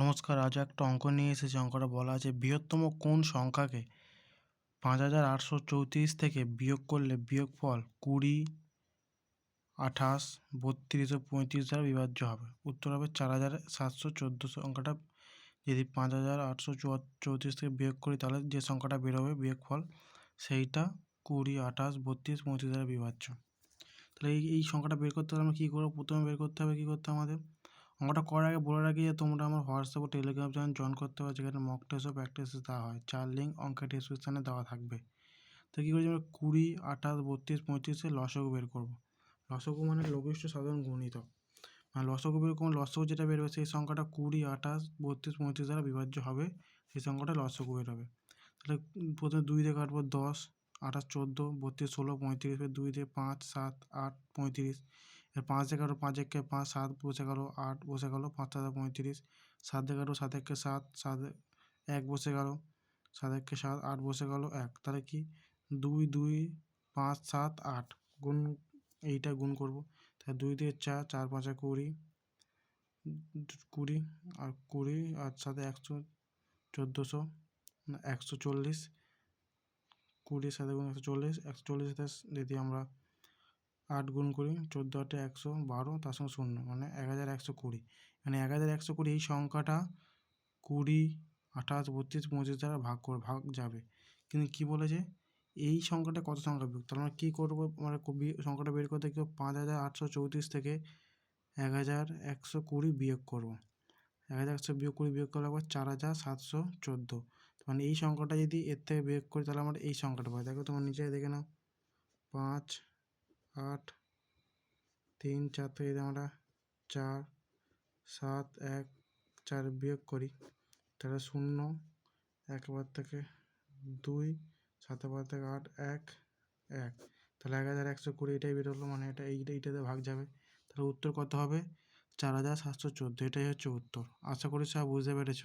নমস্কার, আজ একটা অঙ্ক নিয়ে এসেছি। অঙ্কটা বলা আছে, বৃহত্তম কোন সংখ্যাকে পাঁচ হাজার আটশো চৌত্রিশ থেকে বিয়োগ করলে বিয়োগফল কুড়ি, আঠাশ, বত্রিশ ও পঁয়ত্রিশ দ্বারা বিভাজ্য হবে? উত্তর হবে চার হাজার সাতশো চোদ্দোশো। সংখ্যাটা যদি পাঁচ হাজার আটশো চৌত্রিশ থেকে বিয়োগ করি, তাহলে যে সংখ্যাটা বেরোবে, বিয়োগফল সেইটা কুড়ি, আঠাশ, বত্রিশ, পঁয়ত্রিশ দ্বারা বিভাজ্য। তাহলে এই এই সংখ্যাটা বের করতে হলে আমরা কী করব? প্রথমে বের করতে হবে, কী করতে আমাদের? অঙ্কটা করার আগে বলে রাখি যে তোমরা আমার হোয়াটসঅ্যাপ ও টেলিগ্রাম চ্যানেল জয়েন করতে পারো, যেখানে মক টেস্ট ও প্র্যাকটিস দেওয়া হয়। চার লিঙ্ক অঙ্কের ডিসক্রিপশানে দেওয়া থাকবে। তো কী করছি আমরা? কুড়ি, আঠাশ, বত্রিশ, পঁয়ত্রিশে লসগু বের করব। লসগু মানে লঘিষ্ঠ সাধারণ গুণিতক মানে লসগু বের করব লসগু যেটা বেরোবে সেই সংখ্যাটা কুড়ি, আঠাশ, বত্রিশ, পঁয়ত্রিশ দ্বারা বিভাজ্য হবে, সেই সংখ্যাটা লসগু বেরোবে তাহলে প্রথমে দুই দিয়ে কাটবো দশ, আঠাশ, চোদ্দ, বত্রিশ, ষোলো, পঁয়ত্রিশ, দুই দিয়ে পাঁচ, সাত, আট, পঁয়ত্রিশ। পাঁচ এগারো, পাঁচ একে পাঁচ, সাত বসে গেলো, আট বসে গেলো, পাঁচ সাত পঁয়ত্রিশ, সাত এগারো, সাত একে সাত সাত এক বসে গেলো, সাত একে সাত, আট বসে গেলো, এক। তাহলে কি? দুই দুই, পাঁচ, সাত, আট। গুণ এইটা গুণ করব। তাহলে দুই দিয়ে চার চার পাঁচে কুড়ি কুড়ি আর কুড়ি আর সাথে একশো চোদ্দোশো, একশো চল্লিশ কুড়ির সাথে গুণ একশো চল্লিশ একশো চল্লিশ যদি আমরা আট গুণ করি চোদ্দ আটে একশো বারো, তার সঙ্গে শূন্য মানে এক হাজার একশো কুড়ি। মানে এক হাজার একশো কুড়ি এই সংখ্যাটা কুড়ি, আঠাশ, বত্রিশ, পঁচিশ দ্বারা ভাগ করে, ভাগ যাবে। কিন্তু কী বলেছে? এই সংখ্যাটা কত সংখ্যা বিয়োগ? তাহলে কী করব? মানে সংখ্যাটা বের করতে কেউ পাঁচ হাজার আটশো চৌত্রিশ থেকে এক হাজার একশো কুড়ি বিয়োগ করব। এক হাজার একশো বিয়োগ কুড়ি বিয়োগ করলে আবার চার হাজার সাতশো চোদ্দ। মানে এই সংখ্যাটা যদি এর থেকে বিয়োগ করি তাহলে আমরা এই সংখ্যাটা পাই দেখো তোমার নিচে দেখে নাও। পাঁচ আট, তিন, চার থেকে যদি আমরা চার, সাত, এক, চার বিয়োগ করি, তাহলে শূন্য একবার থেকে দুই সাতবার থেকে আট, এক এক। তাহলে এক হাজার একশো কুড়ি এটাই বেরোলো মানে এটা এইটা, এইটাতে ভাগ যাবে। তাহলে উত্তর কত হবে? চার হাজার সাতশো চোদ্দ, এটাই হচ্ছে উত্তর। আশা করি সব বুঝতে পেরেছ।